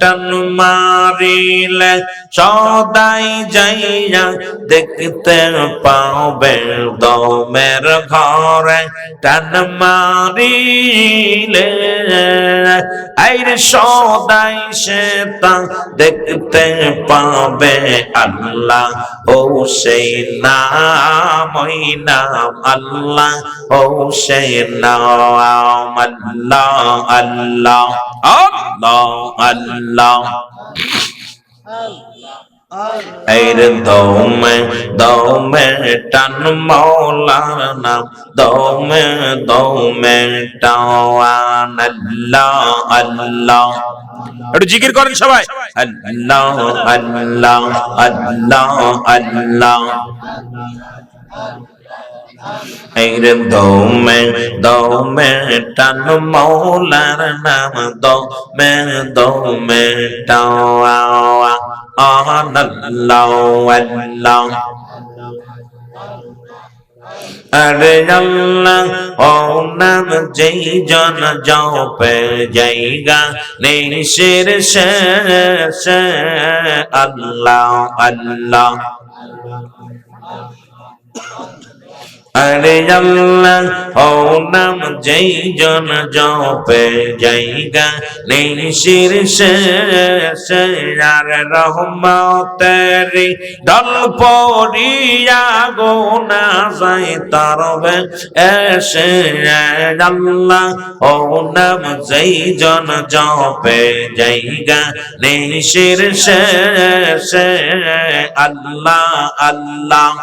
টান মারিলে সদাই যাইয়া দেখতে পাবে দমের ঘরে। টান মারিলে, আইরে সদাই সে তা দেখতে পাবে আল্লাহ। ও সেই নাম, ওই নাম আল্লাহ, ও সেই নাম আল্লাহ আল্লাহ আল্লাহ আল্লাহ। এর দমে দমে টান মৌলার নাম দমে দমে টাওয়ান আল্লাহ আল্লাহ একটু জিকির করেন সবাই। আল্লাহ আল্লাহ আল্লাহ আল্লাহ এর দমে দমে টান মৌলার নাম দমে দমে টাওয়া আল্লাহ আল্লাহ আরে আল্লাহ ও নাম যেই জন যাও পে জায়গা নিশির সে আল্লাহ আল্লাহ আরে আল্লাহ ও নাম যেই জন জপে জায়গা সে সে আর রহমতেরি দল পরিয়া গো না যাই তারবে এসে। আল্লাহ ও নাম যেই জন জপে জায়গা সে সে আল্লাহ আল্লাহ।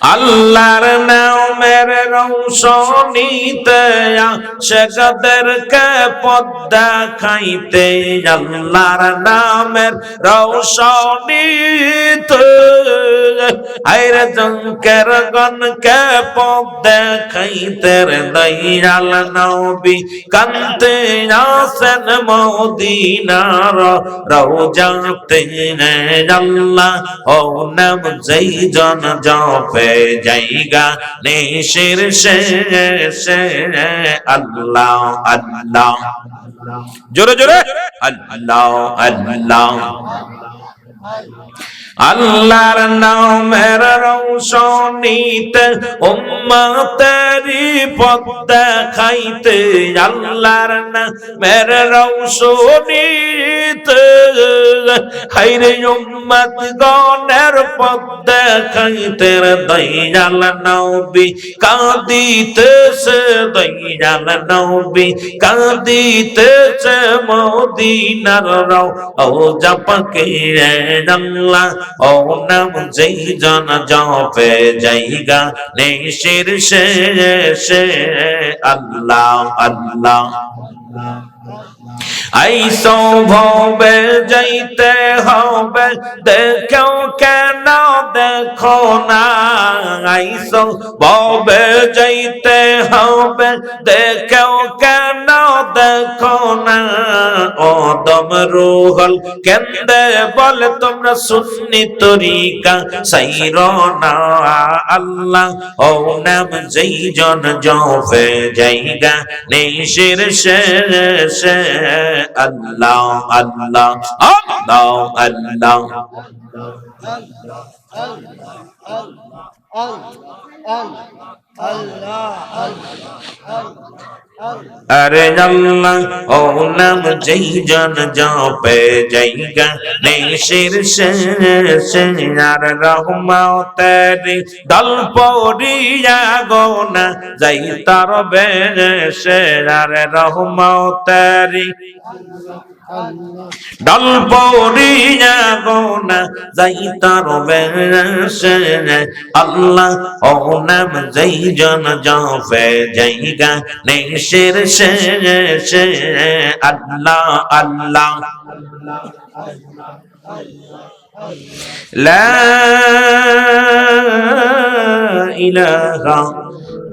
আল্লাহর নামের রৌশনীতে কে পদ্মা খাইতে। আল্লাহর নামের রৌশনীতে আইরে জঙ্কের গনকে পদ্মা খাইতে দয়াল নবী। কান্তে আসেন মদিনার রৌজাতে আল্লাহ। ও নাম যেই জন জপে জায়গা নিশির সে আল্লাহ আল্লাহ। জোরে জোরে। আল্লাহ আল্লাহ। আল্লাহর নামের রৌশনীতে উম্মতেরি পদ্মা খাইতে আল্লাহর নামের রৌশনীতে। হাইরে উম্মত গণের পদ্মা খাইতে দয়াল নবী কাঁদিতেছে দয়াল নবী কাঁদিতেছে মদিনার রাও ও জাপাকে আল্লাহ ও নাম যেই জন জপে জায়গা নিশির সে আল্লাহ আল্লাহ। আইসো ভবে যাইতে হবে দেখো কেন দেখো না। আইসো ভবে যাইতে হবে দেখো কেন দেখো না। অদম রুহল, কেন্দে বলে, তোমরা সুন্নি তরিকা সাইর না আল্লাহ। ও নাম যেই জন জফে জায়গা নিশির সে সে, আল্লাহ আল্লাহ আল্লাহ আল্লাহ। আরে আল্লাহ। ও নাম যেই জন জপে জায়গা নিশির সে সে আর রহমতেরি দল পরিয়া গোনা যাই তার বেশে আর রহমতেরি ডল ডালপরিয়া গোনা যাইতার বেশে। আল্লাহ ওনাম যাই জন জাফে যাইগা নেশের শেষে। আল্লাহ আল্লাহ। লা ইলাহা